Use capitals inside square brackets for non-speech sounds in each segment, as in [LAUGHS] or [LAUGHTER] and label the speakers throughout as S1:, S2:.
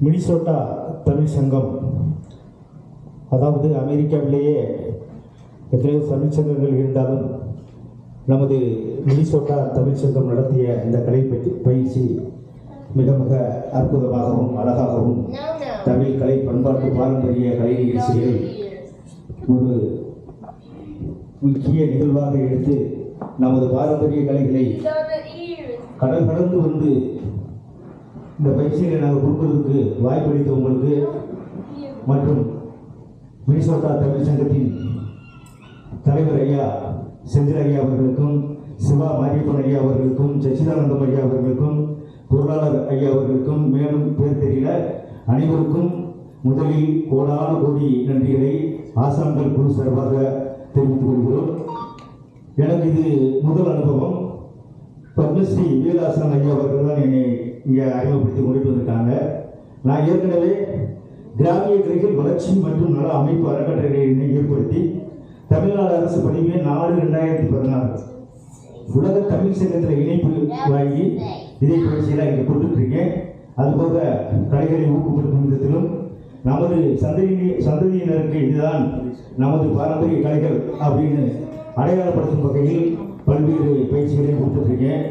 S1: Minnesota Tamil சங்கம். அதாவது அமெரிக்காவிலேயே எத்தனையோ தமிழ் சங்கங்கள் இருந்தாலும் நமது மினிசோட்டா தமிழ் சங்கம் நடத்திய இந்த கலை பயிற்சி- பயிற்சி மிக மிக அற்புதமாகவும் அழகாகவும் தமிழ் கலை பண்பாட்டு பாரம்பரிய கலை நிகழ்ச்சிகளை ஒரு முக்கிய நிகழ்வாக எடுத்து நமது பாரம்பரிய கலைகளை கடல் கடந்து வந்து இந்த பயிற்சிகளை நாங்கள் கொடுப்பதற்கு வாய்ப்பளித்த உங்களுக்கு மற்றும் மினிசோட்டா தமிழ் சங்கத்தின் தலைவர் ஐயா செந்தில் ஐயா அவர்களுக்கும் சிவா மாரியப்பன் ஐயா அவர்களுக்கும் சச்சிதானந்தம் ஐயா அவர்களுக்கும் பொருளாளர் ஐயா அவர்களுக்கும் மேலும் பேர் தெரியல அனைவருக்கும் முதலில் கோடான கோடி நன்றிகளை ஆசான்கள் குழு சார்பாக தெரிவித்துக் கொள்கிறோம். எனக்கு இது முதல் அனுபவம். பத்மஸ்ரீ வீராசன் ஐயா அவர்கள் தான் என்னை இங்கே அறிமுகப்படுத்தி கொண்டுட்டு வந்திருக்காங்க. நான் ஏற்கனவே கிராமிய கலைகள் வளர்ச்சி மற்றும் நல அமைப்பு அறக்கட்டளைகளை ஏற்படுத்தி தமிழ்நாடு அரசு பதிவு நாலு ரெண்டாயிரத்தி பதினாறு. உலக தமிழ் சங்கத்தில் இணைப்பு வாங்கி இதை பயிற்சியெல்லாம் இங்கே கொடுத்துருக்கேன் அதுபோக கலைகளை ஊக்கப்படுத்தும் விதத்திலும் நமது சந்ததி சந்ததியினருக்கு இதுதான் நமது பாரம்பரிய கலைகள் அப்படின்னு அடையாளப்படுத்தும் வகையில் பல்வேறு பயிற்சிகளை கொடுத்துட்ருக்கேன்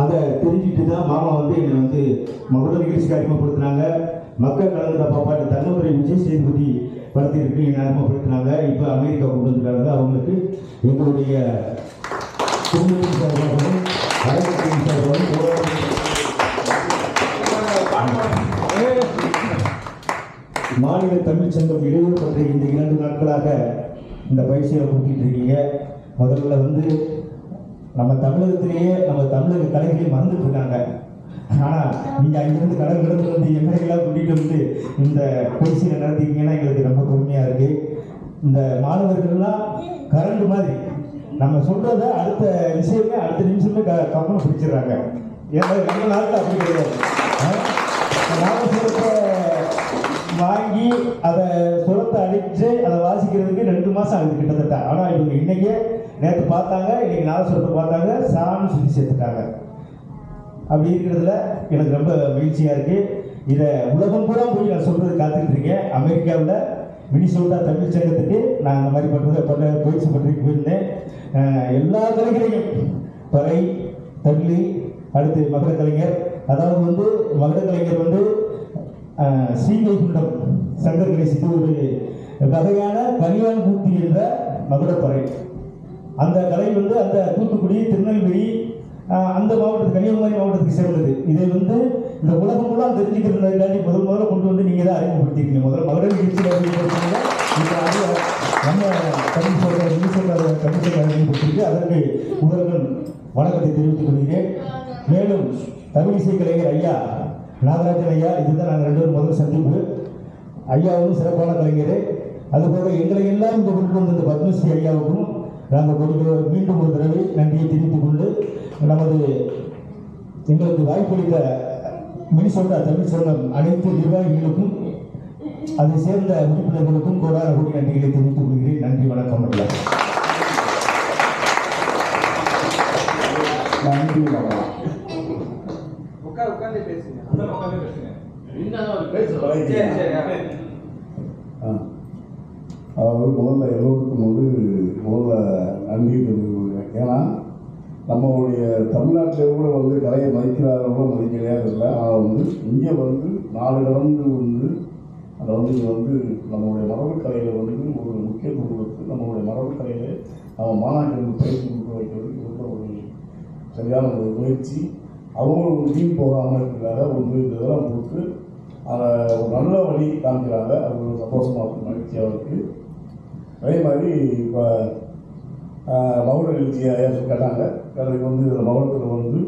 S1: அதை தெரிஞ்சுட்டு தான் மாமா வந்து என்னை வந்து முதல்ல நிகழ்ச்சிக்கு அறிமுகப்படுத்தினாங்க மக்கள் கலந்துட பாப்பாட்டு தர்மபுரி விஜய் சேதுபதி படத்திற்கு என்னை அறிமுகப்படுத்தினாங்க இப்போ அமெரிக்கா கொண்டு வந்துருக்காங்க. அவங்களுக்கு எங்களுடைய குடும்பத்தின் சார்பாகவும் சார்பாகவும் மாநில தமிழ்ச்சங்கம் இடையூறு பற்றி இந்த இரண்டு நாட்களாக இந்த பயிற்சியை கொடுத்துட்டு இருக்கீங்க. முதல்ல வந்து நம்ம தமிழகத்திலேயே நம்ம தமிழக கலைகளை மறந்துட்டு இருக்காங்க. ஆனால் நீங்கள் அங்கிருந்து கடல் கடந்து வந்து எங்களையெல்லாம் கூட்டிகிட்டு வந்து இந்த பயிற்சியை நடத்திருக்கீங்கன்னா எங்களுக்கு ரொம்ப பெருமையாக இருக்குது இந்த மாணவர்கள்லாம் கரண்ட் மாதிரி. நம்ம சொல்கிறத அடுத்த விஷயமே அடுத்த நிமிஷமே க கவனம் பிடிச்சிடுறாங்க. ஏன்னா நம்ம நாட்டில் அப்படி கிடையாது. ஆ? நாம வாங்கி அதை சுரத்தை அடித்து அதை வாசிக்கிறதுக்கு ரெண்டு மாதம் ஆகுது கிட்டத்தட்ட. ஆனால் இவங்க இன்னைக்கே நேற்று பார்த்தாங்க இன்னைக்கு நாலு சுரத்தை பார்த்தாங்க சாமி சுற்றி சேர்த்துட்டாங்க. அப்படி இருக்கிறதுல எனக்கு ரொம்ப மகிழ்ச்சியாக இருக்குது இதை உலகம் பூரா போய் நான் சொல்கிறது காத்துக்கிட்டு இருக்கேன். அமெரிக்காவில் மினிசோட்டா தமிழ் சங்கத்துக்கு நான் அந்த மாதிரி பண்ணுறது பண்ண பயிற்சி பண்ணுறதுக்கு போயிருந்தேன் எல்லா கலைகளையும் பறை தள்ளி அடுத்து மகர கலைஞர் அதாவது வந்து மகர கலைஞர் வந்து ஸ்ரீவைகுண்டம் சங்கர் சித்து ஒரு வகையான கல்யாண மூர்த்தி என்ற மகுடப்பறை அந்த கலை வந்து அந்த தூத்துக்குடி திருநெல்வேலி அந்த மாவட்டத்துக்கு கன்னியாகுமரி மாவட்டத்துக்கு சேர்ந்தது. இதை வந்து இந்த உலகம் கூட தெரிஞ்சுக்கிறதுக்காண்டி முதல் முதல்ல கொண்டு வந்து நீங்கள் தான் அறிமுகப்படுத்திருக்கீங்க. முதல்ல மகர நிகழ்ச்சியில் அறிமுகப்படுத்தினீங்க இப்போ அது நம்ம தமிழ் சொல்கிற நியூஸ் தமிழ் அறிமுகப்படுத்திருக்கு அதற்கு முதல்வன் வணக்கத்தை தெரிவித்துக் கொள்கிறேன். மேலும் தமிழ் இசை கலைஞர் ஐயா நாகராஜன் ஐயா இதுதான் நாங்கள் ரெண்டு பேரும் முதல் சந்திப்பு. ஐயாவும் சிறப்பான கலைஞர். அதுபோக எங்களை எல்லாம் இந்த கொண்டு வந்த இந்த பத்மஸ்ரீ ஐயாவுக்கும் நாங்கள் கொடுக்க மீண்டும் ஒரு தடவை நன்றியை தெரிவித்துக் கொண்டு நமது எங்களுக்கு வாய்ப்பளித்த மினிசோட்டா தமிழ் சங்கம் அனைத்து நிர்வாகிகளுக்கும் அதை சேர்ந்த உறுப்பினர்களுக்கும் கோடான கோடி நன்றிகளை தெரிவித்துக் கொள்கிறேன். நன்றி வணக்கம்
S2: நன்றி வணக்கம்.
S3: உட்கார்ந்து பேசுங்க
S2: பழகி.
S3: சரி சரி ஆ.
S2: ஆ. அதாவது முதல்ல எல்லோருக்கும் வந்து முதல்ல நன்றி ஏன்னா நம்மளுடைய தமிழ்நாட்டில் கூட வந்து கலையை மதிக்கிறார்களோ மதிக்கலையா இல்லை ஆனால் வந்து இங்கே வந்து நாலு கடந்து வந்து அதை வந்து இங்கே வந்து நம்மளுடைய மரபு கலையில் வந்து ஒரு முக்கியத்துவம் கொடுத்து நம்மளுடைய மரபு கலையில் நம்ம மாணாக்கருக்கு பயிற்சி கொடுக்க வைக்கிறதுக்கு ரொம்ப ஒரு சரியான ஒரு முயற்சி. அவங்களும் ஒரு டீம் போகாமல் இருக்கிறாங்க. வந்து இதெல்லாம் கொடுத்து அதை ஒரு நல்ல வழி காமிக்கிறாங்க அது ஒரு சந்தோஷமாக இருக்கும். மகிழ்ச்சியாக இருக்குது அதே மாதிரி இப்போ மௌன நிகழ்ச்சி ஐயா கேட்டாங்க. அதுக்கு வந்து இதில் மௌனத்தில் வந்து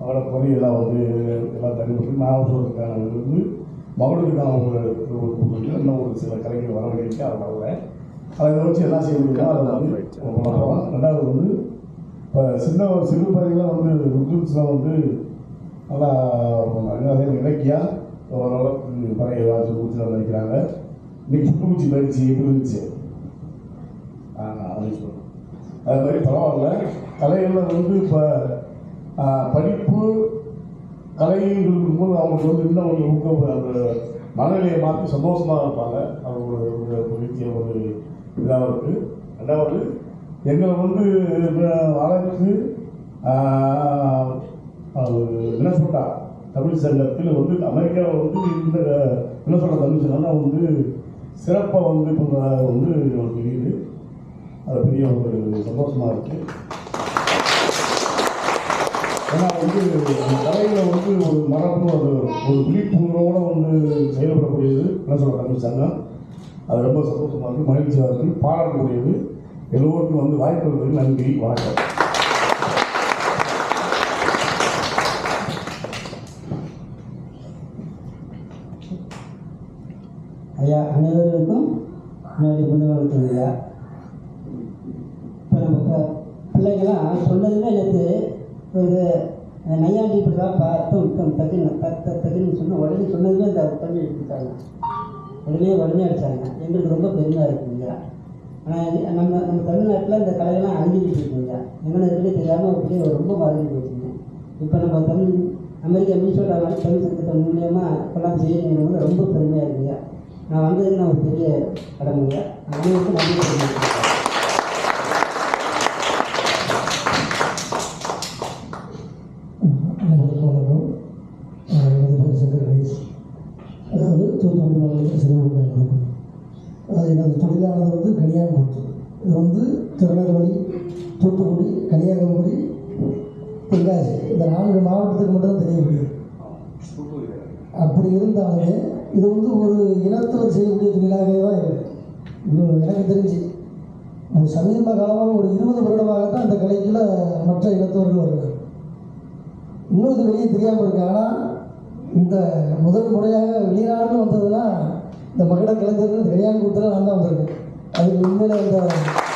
S2: மகுட பொறி எல்லாம் வந்து எல்லாம் தனிப்பட்டு நான் சொல்கிறதுக்கான இது வந்து மகுடத்துக்கான ஒரு ஒரு கூப்பிட்டு இன்னும் ஒரு சில கலைஞர் வர வேண்டியிருக்கு அதை வரல. அதை வச்சு எல்லாம் செய்யணும் முடியுமோ அதை வந்து ரெண்டாவது வந்து இப்போ சின்ன சிறு பறவைலாம் வந்து ருத்ருட்ஸ்லாம் வந்து நல்லா அதே இலக்கியா ஓரளவுக்கு பழைய வாசி பூச்சி நினைக்கிறாங்க இன்னைக்கு பூச்சி பயிற்சி எப்படி இருந்துச்சு? அது அது மாதிரி பரவாயில்ல. கலைகளில் வந்து இப்போ படிப்பு கலையும் இருக்கும்போது அவங்களுக்கு வந்து இன்னும் ஒரு ஊக்கம் அந்த மனநிலையை மாற்றி சந்தோஷமாக இருப்பாங்க. அவங்களோட ஒரு ஒரு மகிழ்ச்சிய ஒரு இதாக இருக்குது ரெண்டாவது எங்களை வந்து வளர்த்து மினசோட்டா தமிழ் சங்கத்தில் வந்து அமெரிக்காவில் வந்து இந்த என்ன சொல்கிற தமிழ் சங்கம்னா வந்து சிறப்பாக வந்து பண்ணுறது வந்து எனக்கு தெரியுது. அது பெரிய ஒரு சந்தோஷமாக இருக்குது ஏன்னா வந்து அந்த கலையில் வந்து ஒரு மரபு அது ஒரு விழிப்புணர்வோடு வந்து செயல்படக்கூடியது. மினசோட்டா தமிழ் சங்கம். அது ரொம்ப சந்தோஷமாக இருக்குது மகிழ்ச்சியாக இருக்குது பாராட்டக்கூடியது. எல்லோருக்கும் வந்து வாய்ப்பு இருக்கிறதுக்கு நன்றி வணக்கம்.
S4: ஐயா அனைவருக்கும் என்னுடைய முதல்வருக்கு ஐயா இப்போ நம்ம இப்போ நான் சொன்னதுமே எனக்கு ஒரு நையாண்டி இப்படி தான் பார்த்து விட்டோம் தகுன்னு தத்த தகுன்னு சொன்ன உடனே சொன்னதுமே அந்த தண்ணி எடுத்துட்டாங்க உடனே உடனே அடித்தாங்க எங்களுக்கு ரொம்ப பெருமையாக இருக்குங்க ஆனால் நம்ம நம்ம தமிழ்நாட்டில் இந்த கலையெல்லாம் அழிஞ்சிக்கிட்டு இருக்குங்க எங்களுக்கு இருக்குன்னு தெரியாமல் அப்படியே ரொம்ப மறைஞ்சு போச்சுங்க இப்போ நம்ம தமிழ் அமெரிக்கா மினிசோட்டா தமிழ் சங்கத்தின் மூலியமாக இப்போல்லாம் செய்யறீங்க ரொம்ப பெருமையாக இருக்குங்க நான் வந்ததுக்கு நான் ஒரு பெரிய கடமைங்க. அனைவருக்கும் நன்றி
S5: எனது தொழிலானது வந்து கன்னியாகுமரி இது வந்து திருநெல்வேலி தூத்துக்குடி கன்னியாகுமரி தென்காசி. இந்த நான்கு மாவட்டத்துக்கு மட்டும் தான் அப்படி இருந்தாலுமே இது வந்து ஒரு இனத்தில் செய்யக்கூடிய தொழிலாகவே தான் இருக்குது எனக்கு தெரிஞ்சு. ஒரு சமீப காலமாக ஒரு இருபது வருடமாகத்தான் இந்த கலைக்குள்ள மற்ற இனத்தவர்கள் வருகிறார் இன்னும் இது வெளியே தெரியாமல் இருக்கு. ஆனால் இந்த முதல் முறையாக வெளிநாடுன்னு வந்ததுன்னா இந்த மகிழ கலைஞர்கள் கல்யாணகுத்தில் நான் தான் வந்திருக்கேன். அதுக்கு உண்மையில் அந்த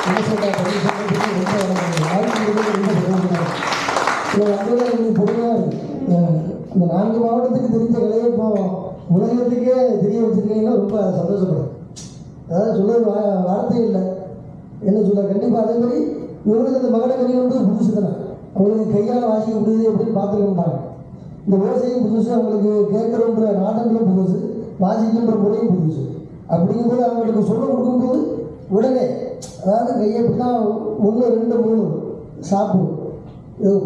S5: மினிஸ்டர் இந்த நான்கு மாவட்டத்துக்கு தெரிஞ்ச கலையை இப்போ உலகத்துக்கே தெரிய வச்சிருக்கீங்கன்னா ரொம்ப சந்தோஷப்படுறேன். அதாவது சொல்ல வா- வார்த்தை இல்லை. என்ன சொல்ல கண்டிப்பாக அதே மாதிரி இவங்களுக்கு அந்த மகட கனி வந்து புதுசு தானே. அவங்களுக்கு கையால் வாசிக்க முடியுது அப்படின்னு பார்த்துக்க மாட்டாங்க இந்த விவசாயம் புதுசு அவங்களுக்கு கேட்குறோன்ற நாட்டங்களும் புதுசு. வாசிக்கின்ற முறையும் புதுசு அப்படிங்கும்போது அவங்களுக்கு சொல்ல கொடுக்கும்போது உடனே அதாவது கையை தான் ஒன்று ரெண்டு மூணு சாப்பிடும்.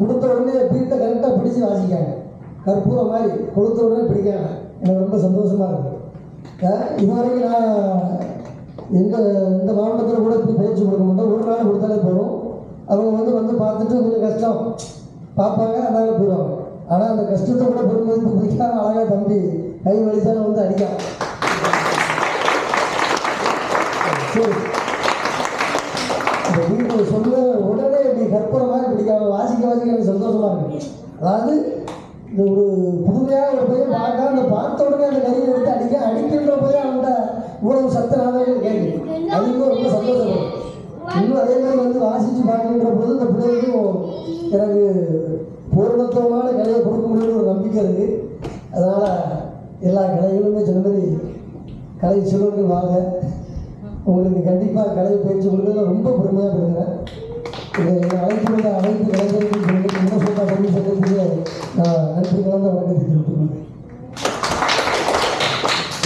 S5: கொடுத்த உடனே பீட்டை கரெக்டாக பிடிச்சு வாசிக்காங்க கற்பூரம் மாதிரி கொடுத்த உடனே பிடிக்காங்க எனக்கு ரொம்ப சந்தோஷமாக இருக்குது இது வரைக்கும் நான் எங்கள் இந்த மாவட்டத்தில் கூட இப்படி பயிற்சி கொடுக்க மாட்டோம் ஒரு நாள் கொடுத்தாலே போகும் அவங்க வந்து வந்து பார்த்துட்டு கொஞ்சம் கஷ்டம். பார்ப்பாங்க அதனால போயிடுவாங்க. ஆனால் அந்த கஷ்டத்தை கூட பெருமதிப்பு பிடிக்காம அழகாக தம்பி கை வலிச்சாலும் வந்து அடிக்காம சரி. இந்த சொல்ல உடனே இப்படி கற்பூரமாக பிடிக்காம வாசிக்க வாசிக்க எனக்கு சந்தோஷமா இருக்கு. அதாவது இந்த ஒரு புதுமையாக ஒரு பையன் பார்க்க அந்த பார்த்த உடனே அந்த கறியை எடுத்து அடிக்க அடிக்கின்ற போதே அவன்கிட்ட இவ்வளவு சத்த நாதங்கள் கேட்குது அதுக்கும் ரொம்ப சந்தோஷம். இன்னும் அதே மாதிரி வந்து வாசித்து பார்க்கின்ற போது இந்த பிள்ளைகளுக்கும் எனக்கு பூர்ணத்துவமான கலையை கொடுக்க முடியும்னு ஒரு நம்பிக்கை இருக்குது அதனால் எல்லா கலைகளுமே சொன்ன மாதிரி கலை செல்வங்கள் வாங்க உங்களுக்கு கண்டிப்பாக கலை பயிற்சி கொடுக்கறது ரொம்ப பெருமையாக பெறுகிறேன் இதை அழைத்து வந்த அனைத்து கலைஞர்களுக்கும் என்ன சொல்ல தமிழ் சொல்லக்கூடிய நான் நன்றி கலந்த வணக்கத்தை தெரிவித்துக்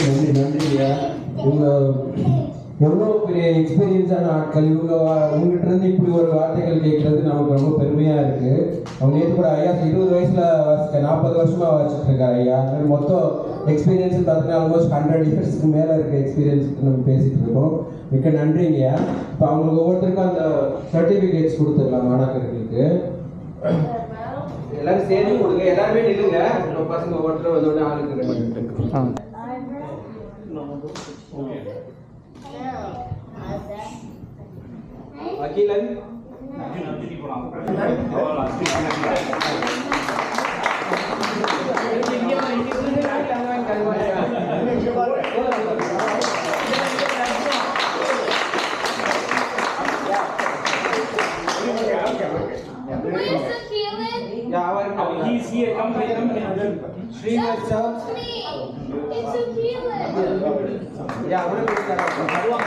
S6: நன்றி நன்றி ஐயா. உங்கள் எவ்வளோ பெரிய எக்ஸ்பீரியன்ஸான ஆட்கள். இவங்க வா- உங்ககிட்ட இருந்து இப்படி ஒரு வார்த்தைகள் கேட்கறது நமக்கு ரொம்ப பெருமையாக இருக்கு. அவங்க நேற்று கூட ஐயா இருபது வயசில் வாசிக்க நாற்பது வருஷமா வாசிச்சுட்டு இருக்காரு ஐயா. மொத்தம் எக்ஸ்பீரியன்ஸ் பார்த்தீங்கன்னா ஆல்மோஸ்ட் ஹண்ட்ரட் இயர்ஸ்க்கு மேலே இருக்க எக்ஸ்பீரியன்ஸ் நம்ம பேசிட்டு இருக்கோம். மிக்க நன்றிங்க இப்போ அவங்களுக்கு ஒவ்வொருத்தருக்கும் அந்த சர்டிஃபிகேட்ஸ் கொடுத்துடலாம் மாணாக்கர்களுக்கு. எல்லாரும் சேர்ந்து கொடுங்க. எல்லாருமே நில்லுங்க. நம்ம பசங்க ஒவ்வொருத்தரும் வந்தோடனே ஆளுக்கு ரெண்டு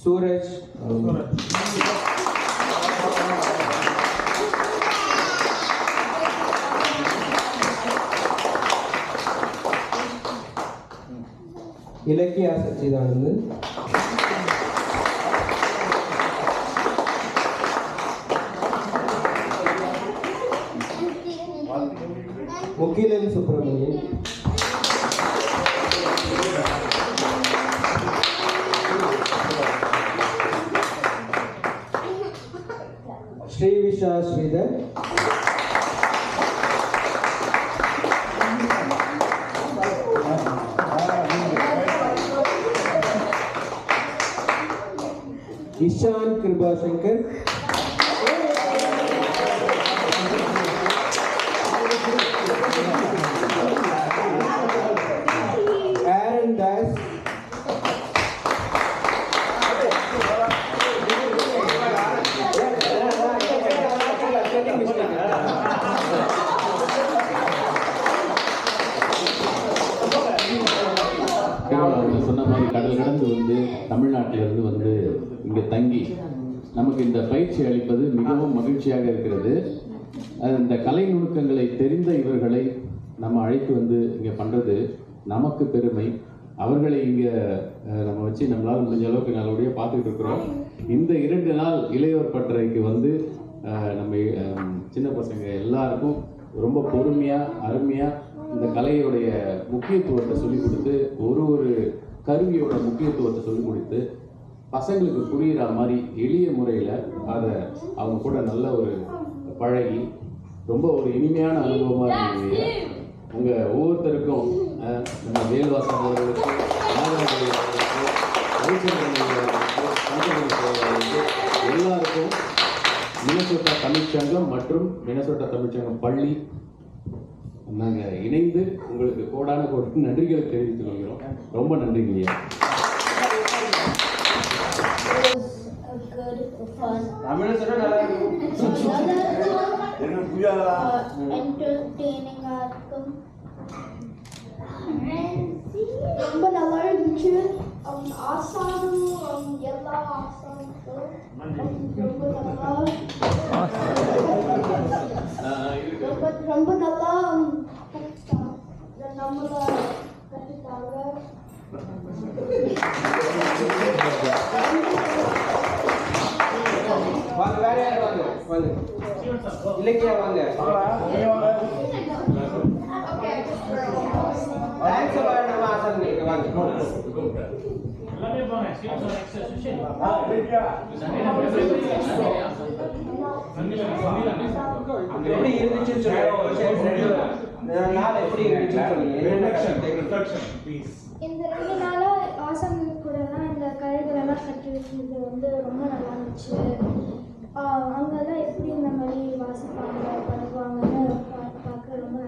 S6: சூரஜ். இலக்கியா சச்சிதானந்தன் இஷான் கிருபாசங்கர் ஆரன் தாஸ்
S7: கேவலம் அவங்க சொன்ன மாதிரி கடல் கடந்து வந்து தமிழ்நாட்டிலிருந்து வந்து இங்கே தங்கி நமக்கு இந்த பயிற்சி அளிப்பது மிகவும் மகிழ்ச்சியாக இருக்கிறது. இந்த கலை நுணுக்கங்களை தெரிந்த இவர்களை நம்ம அழைத்து வந்து இங்கே பண்ணுறது நமக்கு பெருமை. அவர்களை இங்கே நம்ம வச்சு நம்மளால் முடிஞ்ச அளவுக்கு நல்லபடியாக பார்த்துக்கிட்டு இருக்கிறோம். இந்த இரண்டு நாள் இளையோர் பட்டறைக்கு வந்து நம்ம சின்ன பசங்க எல்லாருக்கும் ரொம்ப பொறுமையாக அருமையாக இந்த கலையுடைய முக்கியத்துவத்தை சொல்லிக் கொடுத்து ஒரு ஒரு கருவியோட முக்கியத்துவத்தை சொல்லி கொடுத்து பசங்களுக்கு புரிகிற மாதிரி எளிய முறையில் அதை அவங்க கூட நல்ல ஒரு பழகி ரொம்ப ஒரு இனிமையான அனுபவமாக இருந்தது உங்கள் ஒவ்வொருத்தருக்கும் நம்ம வேல்வாசன் அவர்களுக்கு எல்லாருக்கும் மினசோட்டா தமிழ்ச்சங்கம் மற்றும் மினசோட்டா தமிழ்ச்சங்கம் பள்ளி நாங்கள் இணைந்து உங்களுக்கு கோடான கோடி நன்றிகளை தெரிவித்துக் கொள்கிறோம். ரொம்ப நன்றிங்க
S8: ரொம்ப நல்லா இருந்துச்சு ஆசானும் எல்லா ஆசானுக்கும் ரொம்ப நல்லா ரொம்ப ரொம்ப நல்லா
S6: வாங்க வேற யாரும் வாங்க வாங்க இலக்கியா வாங்க டான்ஸ் நம்ம ஆசை வாங்க எப்படி இருந்துச்சுன்னு சொல்லுங்க சரி, ரெண்டு நாள் எப்படி இருந்துச்சுன்னு சொல்லுங்க
S9: இந்த ரெண்டு நாளாக ஆசம் கூடலாம் இந்த கலைகளெல்லாம் கட்டி வச்சது வந்து ரொம்ப நல்லா இருந்துச்சு. அங்கெல்லாம் எப்படி இந்த மாதிரி வாசிப்பாங்க பண்ணுவாங்கன்னு பா- பார்க்க ரொம்ப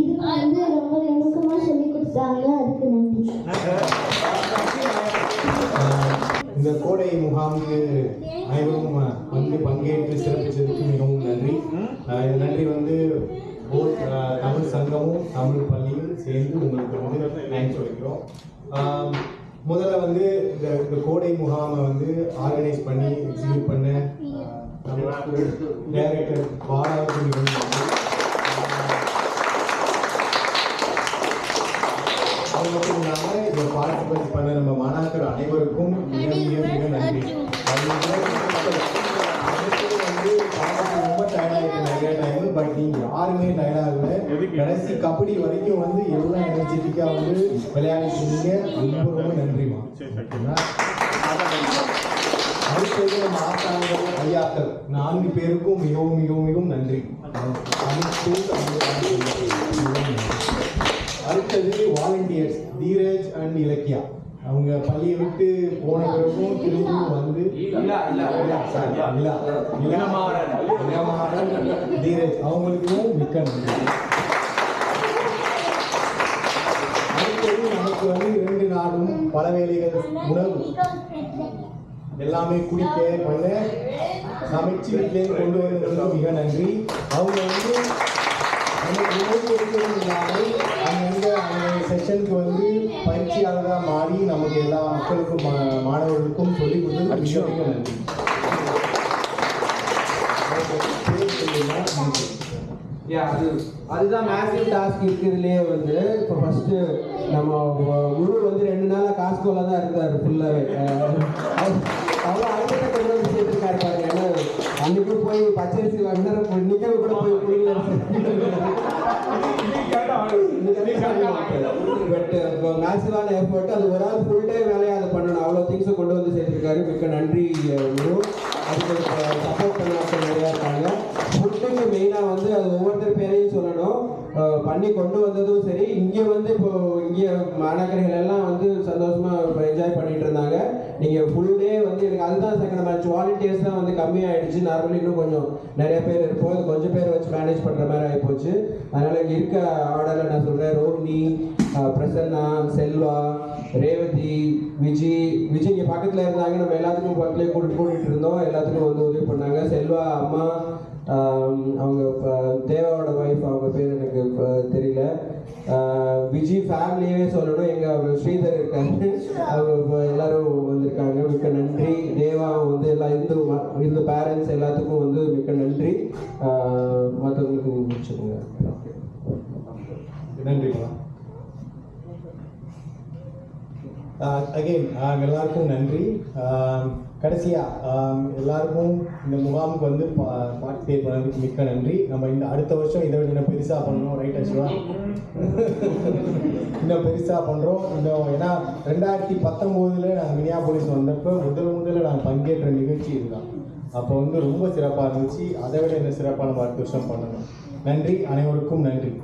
S8: இது வந்து ரொம்ப நுணுக்கமாக சொல்லி கொடுத்தாங்க அதுக்கு நன்றி
S10: இந்த கோடை முகாமுக்கு அனைவரும் வந்து பங்கேற்று சிறப்பித்ததுக்கு மிகவும் நன்றி. இந்த நன்றி வந்து தமிழ் சங்கமும் தமிழ் பள்ளியும் சேர்ந்து உங்களுக்கு வந்து தேங்க்ஸ் சொல்லிக்கிறோம். முதல்ல வந்து இந்த இந்த கோடை முகாமை வந்து ஆர்கனைஸ் பண்ணி எக்ஸிக்யூட் பண்ண டைரக்டர் பாலாவுக்கு அது மட்டும் இல்லாமல் இதை பார்ட்டிசிபேட் பண்ண நம்ம மாணாக்கர் அனைவருக்கும் மிக மிக மிக நன்றி அது வந்து நிறைய பட் நீங்க யாருமே டயர்ட் ஆகல கடைசி கபடி வரைக்கும் வந்து எல்லாம் எனர்ஜெட்டிக்காக வந்து விளையாடிட்டு இருந்தீங்க ரொம்ப ரொம்ப நன்றிமா அடுத்தது நம்ம ஆசான்கள் ஐயாக்கள் நான்கு பேருக்கும் மிகவும் மிகவும் மிகவும் நன்றி. அடுத்தது வாலண்டியர்ஸ் தீரஜ் அண்ட் இலக்கியா. அவங்க பள்ளியை விட்டு போன பிறகும் திரும்பி வந்து தீரஜ். அவங்களுக்கும் மிக்க நன்றி. அடுத்தது நமக்கு வந்து இரண்டு நாடும் பல வேலைகள் உணவு. எல்லாமே குடிக்க பண்ண சமைச்சு வீட்டிலே கொண்டு வருவதற்கு மிக நன்றி. அவங்க வந்து நமக்கு உணவு செஷனுக்கு வந்து பயிற்சியாளராக மாறி நமக்கு எல்லா மக்களுக்கும் மா- மாணவர்களுக்கும் சொல்லிக் கொடுத்து மிக மிக நன்றி.
S6: அது அதுதான் மேசிவ் டாஸ்க் இருக்கிறதுலே வந்து இப்போ ஃபஸ்ட்டு நம்ம வ- குரு வந்து ரெண்டு நாளாக காஸ்கோவில் தான் இருந்தார் ஃபுல்லாகவே அவ்வளோ அடுத்த கொண்டு வந்து சேர்த்துருக்காரு பாருங்க. ஏன்னா அன்னைக்கு போய் பச்சரிசி வாங்கினா இன்னைக்கு கூட போய் பட் மேசிவான எஃபர்ட் அது ஒரு ஆள் ஃபுல் டே வேலையை அதை பண்ணணும் அவ்வளோ திங்ஸை கொண்டு வந்து சேர்த்துருக்காரு மிக்க நன்றி அஹ், குரு அதுக்கு சப்போர்ட் பண்ண நிறையா இருக்காங்க ஃபுட்டுக்கு மெயினாக வந்து அது ஒவ்வொருத்தர் பேரையும் சொல்லணும் பண்ணி கொண்டு வந்ததும் சரி இங்கே வந்து இப்போ இங்கே மாநகரிகள் எல்லாம் வந்து சந்தோஷமாக என்ஜாய் பண்ணிட்டு இருந்தாங்க. நீங்கள் ஃபுல் டே வந்து எனக்கு அதுதான் செகண்ட் மேட்ச் வாலண்டியர்ஸ் தான் வந்து கம்மியாயிடுச்சு. நார்மலி இன்னும் கொஞ்சம் நிறைய பேர் இருப்போம். கொஞ்சம் பேர் வச்சு மேனேஜ் பண்ணுற மாதிரி ஆகிப்போச்சு அதனால் இங்கே இருக்க ஆர்டரில் நான் சொல்கிறேன் ரோஹினி பிரசன்னா செல்வா ரேவதி விஜி விஜய் இங்கே பக்கத்தில் இருந்தாங்க. நம்ம எல்லாத்துக்கும் பக்கத்துலேயே கூட்டிட்டு கூட்டிட்டு இருந்தோம். எல்லாத்துக்கும் வந்து உதவி பண்ணாங்க. செல்வா அம்மா அவங்க தேவாவோட ஒய்ஃப் அவங்க பேர் எனக்கு தெரியல. விஜி ஃபேமிலியே சொல்லணும். எங்கள் அவர் ஸ்ரீதர் இருக்காரு. அவங்க எல்லாரும் வந்திருக்காங்க. மிக்க நன்றி. தேவா வந்து எல்லா இந்து இந்து பேரண்ட்ஸ் எல்லாத்துக்கும் வந்து மிக்க நன்றி. மற்றவங்களுக்கு நீங்க முடிச்சுக்கோங்க
S10: நன்றிப்பா அகெயின் எல்லாருக்கும் நன்றி. ஆஹ் கடைசியா ஆஹ் எல்லாருக்கும் இந்த முகாமுக்கு வந்து பார்ட்டிசிபேட் பண்ணதுக்கு மிக்க நன்றி. நம்ம இந்த அடுத்த வருஷம் இதை விட இன்னும் பெருசாக பண்ணணும் ரைட் அச்சுவா [LAUGHS] இன்னும் பெருசாக பண்ணுறோம் இன்னும் ஏன்னா ரெண்டாயிரத்தி பத்தொம்போதில் நாங்கள் மினியாபோலிஸ் வந்தப்போ முதல் முதல்ல நாங்கள் பங்கேற்ற நிகழ்ச்சி இதுதான். அப்போ வந்து ரொம்ப சிறப்பாக இருந்துச்சு. அதை விட இன்னும் சிறப்பாக நம்ம அடுத்த வருஷம் பண்ணணும். நன்றி. அனைவருக்கும் நன்றி.